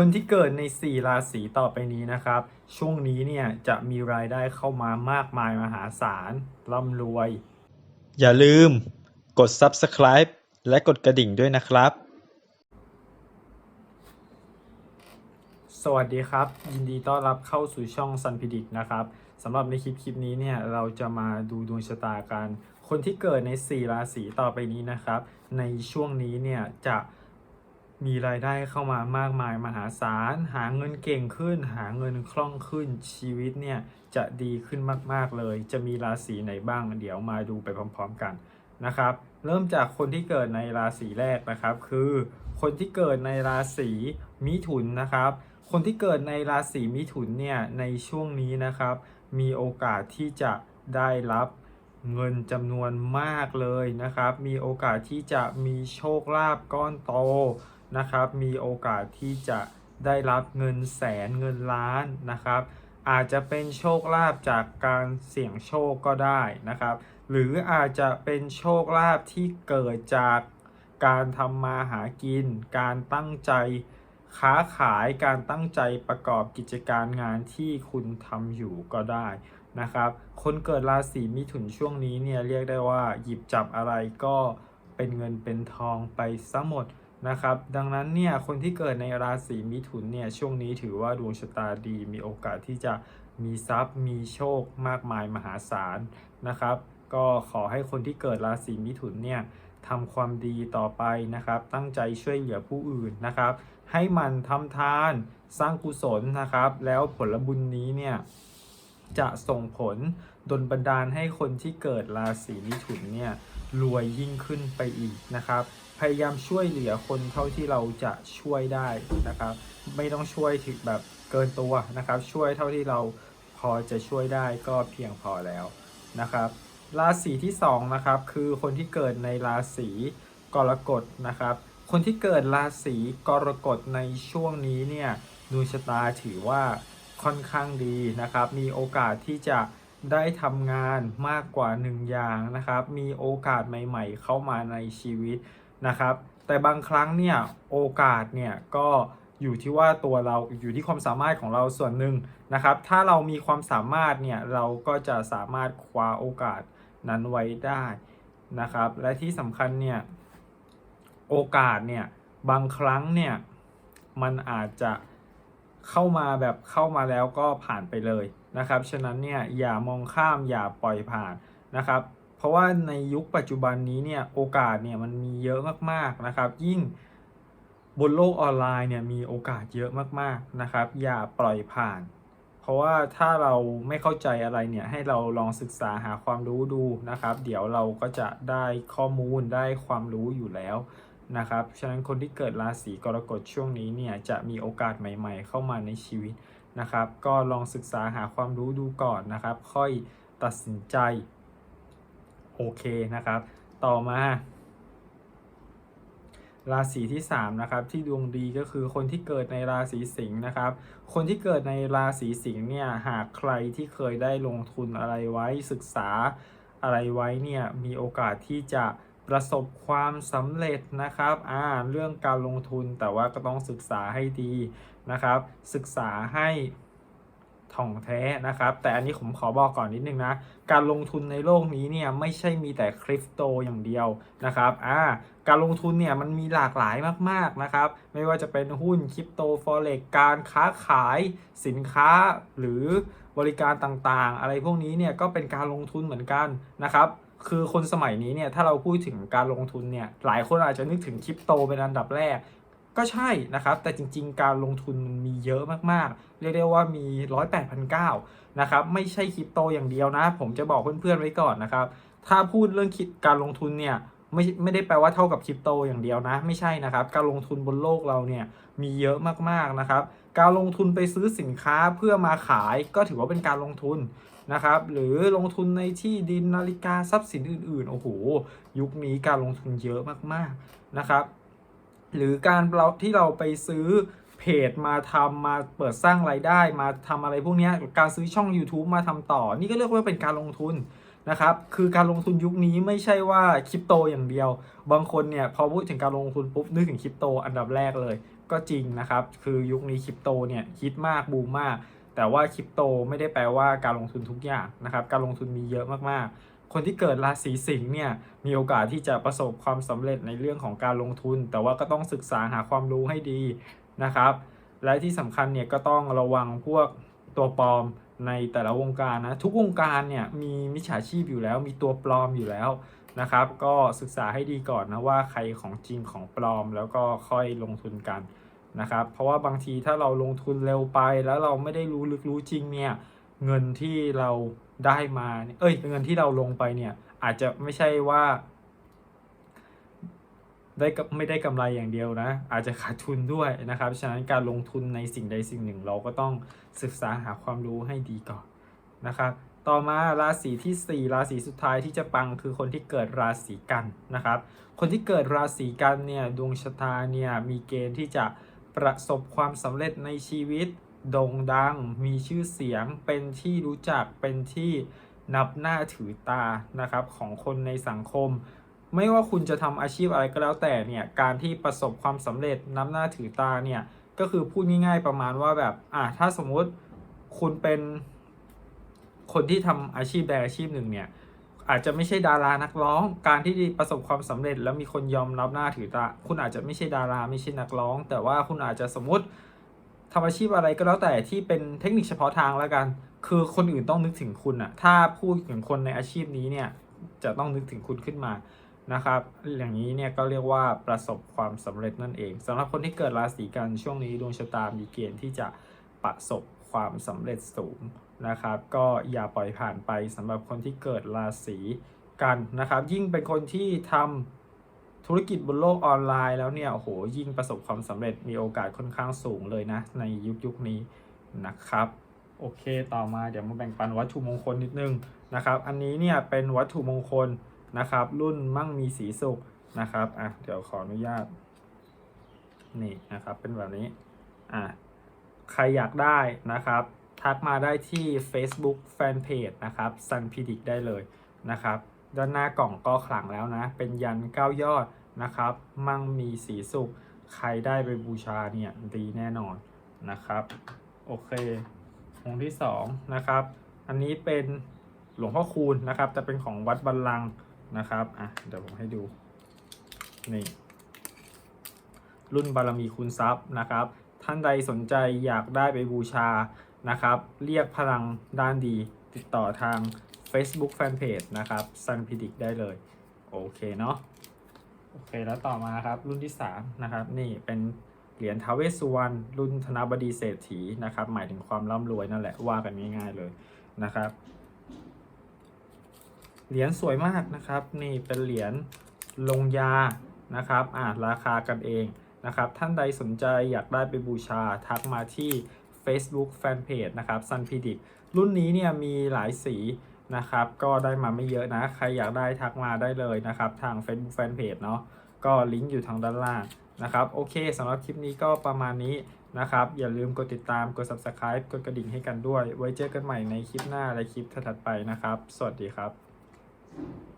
คนที่เกิดใน 4 ราศีต่อไปนี้นะครับ ช่วงนี้เนี่ยจะมีรายได้เข้ามามากมายมหาศาลร่ำรวย อย่าลืมกด subscribe และกดกระดิ่งด้วยนะครับ สวัสดีครับ ยินดีต้อนรับเข้าสู่ช่อง Sun p r e d i c t นะครับสำหรับในคลิปคลิปนี้เนี่ยเราจะมาดูดวงชะตากัน คนที่เกิดใน 4 ราศีต่อไปนี้นะครับ ในช่วงนี้เนี่ยจะ มีรายได้เข้ามามากมายมหาศาล หาเงินเก่งขึ้น หาเงินคล่องขึ้นชีวิตเนี่ยจะดีขึ้นมาก ๆ เลย จะมีราศีไหนบ้าง เดี๋ยวมาดูไปพร้อม ๆ กันนะครับ เริ่มจากคนที่เกิดในราศีแรกนะครับ คือคนที่เกิดในราศีมิถุนนะครับ คนที่เกิดในราศีมิถุนเนี่ยในช่วงนี้นะครับ มีโอกาสที่จะได้รับเงินจำนวนมากเลยนะครับ มีโอกาสที่จะมีโชคลาภก้อนโต นะครับ มีโอกาสที่จะได้รับเงินแสนเงินล้านนะครับ อาจจะเป็นโชคลาภจากการเสี่ยงโชคก็ได้นะครับ หรืออาจจะเป็นโชคลาภที่เกิดจากการทำมาหากิน การตั้งใจค้าขายการตั้งใจประกอบกิจการงานที่คุณทำอยู่ก็ได้นะครับ คนเกิดราศีมิถุนช่วงนี้เนี่ยเรียกได้ว่าหยิบจับอะไรก็เป็นเงินเป็นทองไปซะหมด นะครับ ดังนั้นเนี่ยคนที่เกิดในราศีมิถุนเนี่ยช่วงนี้ถือว่าดวงชะตาดีมีโอกาสที่จะมีทรัพย์ มีโชคมากมายมหาศาลนะครับ ก็ขอให้คนที่เกิดราศีมิถุนเนี่ยทำความดีต่อไปนะครับ ตั้งใจช่วยเหลือผู้อื่นนะครับ ให้มันทำทานสร้างกุศลนะครับ แล้วผลบุญนี้เนี่ยจะส่งผลดลบันดาลให้คนที่เกิดราศีมิถุนเนี่ยรวยยิ่งขึ้นไปอีกนะครับ พยายามช่วยเหลือคนเท่าที่เราจะช่วยได้นะครับ ไม่ต้องช่วยถึงแบบเกินตัวนะครับ ช่วยเท่าที่เราพอจะช่วยได้ก็เพียงพอแล้วนะครับราศีที่สองนะครับคือคนที่เกิดในราศีกรกฎนะครับ คนที่เกิดราศีกรกฎในช่วงนี้เนี่ยดวงชะตาถือว่าค่อนข้างดีนะครับ มีโอกาสที่จะได้ทำงานมากกว่าหนึ่งอย่างนะครับ มีโอกาสใหม่ ๆ เข้ามาในชีวิต นะครับ แต่บางครั้งเนี่ยโอกาสเนี่ยก็อยู่ที่ว่าตัวเราอยู่ที่ความสามารถของเราส่วนหนึ่งนะครับ ถ้าเรามีความสามารถเนี่ยเราก็จะสามารถคว้าโอกาสนั้นไว้ได้นะครับ และที่สำคัญเนี่ยโอกาสเนี่ยบางครั้งเนี่ยมันอาจจะเข้ามาแบบเข้ามาแล้วก็ผ่านไปเลยนะครับ ฉะนั้นเนี่ยอย่ามองข้ามอย่าปล่อยผ่านนะครับ เพราะว่าในยุคปัจจุบันนี้เนี่ยโอกาสเนี่ยมันมีเยอะมากๆนะครับ ยิ่งบนโลกออนไลน์เนี่ยมีโอกาสเยอะมากๆนะครับ อย่าปล่อยผ่าน เพราะว่าถ้าเราไม่เข้าใจอะไรเนี่ยให้เราลองศึกษาหาความรู้ดูนะครับ เดี๋ยวเราก็จะได้ข้อมูลได้ความรู้อยู่แล้วนะครับ ฉะนั้นคนที่เกิดราศีกรกฎช่วงนี้เนี่ยจะมีโอกาสใหม่ ๆ เข้ามาในชีวิตนะครับ ก็ลองศึกษาหาความรู้ดูก่อนนะครับ ค่อยตัดสินใจ โอเคนะครับ ต่อมา ราศีที่3นะครับที่ดวงดีก็คือคนที่เกิดในราศีสิงห์นะครับ คนที่เกิดในราศีสิงห์เนี่ยหากใครที่เคยได้ลงทุนอะไรไว้ศึกษาอะไรไว้เนี่ยมีโอกาสที่จะประสบความสำเร็จนะครับ อ่า เรื่องการลงทุนแต่ว่าก็ต้องศึกษาให้ดีนะครับ ศึกษาให้ ถ่องแท้นะครับ แต่อันนี้ผมขอบอกก่อนนิดนึงนะ การลงทุนในโลกนี้เนี่ยไม่ใช่มีแต่คริปโตอย่างเดียวนะครับอ่าการลงทุนเนี่ยมันมีหลากหลายมากๆนะครับ ไม่ว่าจะเป็นหุ้นคริปโตฟอเร็กการค้าขายสินค้าหรือบริการต่างๆ อะไรพวกนี้เนี่ยก็เป็นการลงทุนเหมือนกันนะครับคือคนสมัยนี้เนี่ยถ้าเราพูดถึงการลงทุนเนี่ยหลายคนอาจจะนึกถึงคริปโตเป็นอันดับแรก ก็ใช่นะครับ แต่จริง ๆ การลงทุนมันมีเยอะมากๆ เรียกได้ว่ามีร้อยแปดพันเก้านะครับ ไม่ใช่คริปโตอย่างเดียวนะ ผมจะบอกเพื่อนๆไว้ก่อนนะครับ ถ้าพูดเรื่องคิดการลงทุนเนี่ยไม่ไม่ได้แปลว่าเท่ากับคริปโตอย่างเดียวนะ ไม่ใช่นะครับ การลงทุนบนโลกเราเนี่ยมีเยอะมากๆนะครับ การลงทุนไปซื้อสินค้าเพื่อมาขายก็ถือว่าเป็นการลงทุนนะครับ หรือลงทุนในที่ดินนาฬิกาทรัพย์สินอื่นๆ โอ้โห ยุคนี้การลงทุนเยอะมากๆนะครับ หรือการเราที่เราไปซื้อเพจมาทำมาเปิดสร้างรายได้ มาทำอะไรพวกนี้การซื้อช่อง YouTube มาทำต่อ นี่ก็เรียกว่าเป็นการลงทุนนะครับ คือการลงทุนยุคนี้ไม่ใช่ว่าคริปโตอย่างเดียว บางคนเนี่ยพอพูดถึงการลงทุนปุ๊บนึกถึงคริปโตอันดับแรกเลย ก็จริงนะครับ คือยุคนี้คริปโตเนี่ยฮิตมากบูมมาก แต่ว่าคริปโตไม่ได้แปลว่าการลงทุนทุกอย่างนะครับ การลงทุนมีเยอะมากๆ คนที่เกิดราศีสิงห์เนี่ยมีโอกาสที่จะประสบความสำเร็จในเรื่องของการลงทุน แต่ว่าก็ต้องศึกษาหาความรู้ให้ดีนะครับ และที่สำคัญเนี่ยก็ต้องระวังพวกตัวปลอมในแต่ละวงการนะทุกวงการเนี่ยมีมิจฉาชีพอยู่แล้ว มีตัวปลอมอยู่แล้วนะครับ ก็ศึกษาให้ดีก่อนนะว่าใครของจริงของปลอมแล้วก็ค่อยลงทุนกันนะครับ เพราะว่าบางทีถ้าเราลงทุนเร็วไปแล้วเราไม่ได้รู้ลึกรู้จริงเนี่ย เงินที่เราได้มาเนี่ยเอ้ยเงินที่เราลงไปเนี่ย อาจจะไม่ใช่ว่า ได้กับไม่ได้กำไรอย่างเดียวนะ อาจจะขาดทุนด้วยนะครับ ฉะนั้นการลงทุนในสิ่งใดสิ่งหนึ่ง เราก็ต้องศึกษาหาความรู้ให้ดีก่อนนะครับต่อมาราศีที่ 4 ราศีสุดท้ายที่จะปังคือคนที่เกิดราศีกันนะครับ คนที่เกิดราศีกันเนี่ยดวงชะตาเนี่ยมีเกณฑ์ที่จะประสบความสำเร็จในชีวิต โด่งดัง มีชื่อเสียง เป็นที่รู้จัก เป็นที่นับหน้าถือตา นะครับ ของคนในสังคม ไม่ว่าคุณจะทำอาชีพอะไรก็แล้วแต่เนี่ย การที่ประสบความสำเร็จนับหน้าถือตาเนี่ย ก็คือพูดง่ายๆประมาณว่าแบบ อะถ้าสมมติคุณเป็นคนที่ทำอาชีพใดอาชีพหนึ่งเนี่ย อาจจะไม่ใช่ดารานักร้อง การที่ประสบความสำเร็จ แล้วมีคนยอมรับหน้าถือตา คุณอาจจะไม่ใช่ดาราไม่ใช่นักร้อง แต่ว่าคุณอาจจะสมมติ ทำอาชีพอะไรก็แล้วแต่ที่เป็นเทคนิคเฉพาะทางแล้วกัน คือคนอื่นต้องนึกถึงคุณอะถ้าพูดถึงคนในอาชีพนี้เนี่ยจะต้องนึกถึงคุณขึ้นมานะครับ อย่างนี้เนี่ยก็เรียกว่าประสบความสำเร็จนั่นเองสำหรับคนที่เกิดราศีกันช่วงนี้ดวงชะตามีเกณฑ์ที่จะประสบความสำเร็จสูงนะครับ ก็อย่าปล่อยผ่านไปสำหรับคนที่เกิดราศีกันนะครับ ยิ่งเป็นคนที่ทำ ธุรกิจบนโลกออนไลน์แล้วเนี่ยโอ้โหยิ่งประสบความสำเร็จมีโอกาสค่อนข้างสูงเลยนะ ในยุคยุคนี้นะครับโอเคต่อมาเดี๋ยวมาแบ่งปันวัตถุมงคลนิดนึงนะครับอันนี้เนี่ยเป็นวัตถุมงคลนะครับรุ่นมั่งมีสีสุขนะครับอะเดี๋ยวขออนุญาตนี่นะครับเป็นแบบนี้อะใครอยากได้นะครับ ทักมาได้ที่ Facebook Fanpage นะครับ Sun p r e d i c ได้เลยนะครับ ด้านหน้ากล่องก็ขลังแล้วนะ เป็นยันเก้ายอดนะครับ มั่งมีสีสุข ใครได้ไปบูชาเนี่ยดีแน่นอนนะครับ โอเค องค์ที่สองนะครับ อันนี้เป็นหลวงพ่อคูณนะครับ แต่เป็นของวัดบัลลังนะครับ อะ เดี๋ยวผมให้ดู นี่ รุ่นบารมีคูณทรัพย์นะครับ ท่านใดสนใจอยากได้ไปบูชานะครับ เรียกพลังด้านดี ติดต่อทาง Facebook Fanpage นะครับ Sun p r e d i c ได้เลย โอเคเนาะโอเคแล้วต่อมาครับ รุ่นที่ 3 นะครับ นี่เป็นเหรียญท้าวเวสสุวรรณรุ่นธนบดีเศรษฐีนะครับ หมายถึงความร่ำรวยนั่นแหละว่ากันง่ายๆเลยนะครับเหรียญสวยมากนะครับ นี่เป็นเหรียญลงยานะครับอ่าราคากันเองนะครับ ท่านใดสนใจอยากได้ไปบูชาทักมาที่ Facebook Fanpage นะครับ Sun p r e d i c รุ่นนี้เนี่ยมีหลายสี นะครับ ก็ได้มาไม่เยอะนะ ใครอยากได้ทักมาได้เลยนะครับ ทาง Facebook Fanpage เนาะก็ลิงก์อยู่ทางด้านล่างนะครับ โอเคสำหรับคลิปนี้ก็ประมาณนี้นะครับ อย่าลืมกดติดตามกด Subscribe กดกระดิ่งให้กันด้วย ไว้เจอกันใหม่ในคลิปหน้าและคลิปถัดไปนะครับ สวัสดีครับ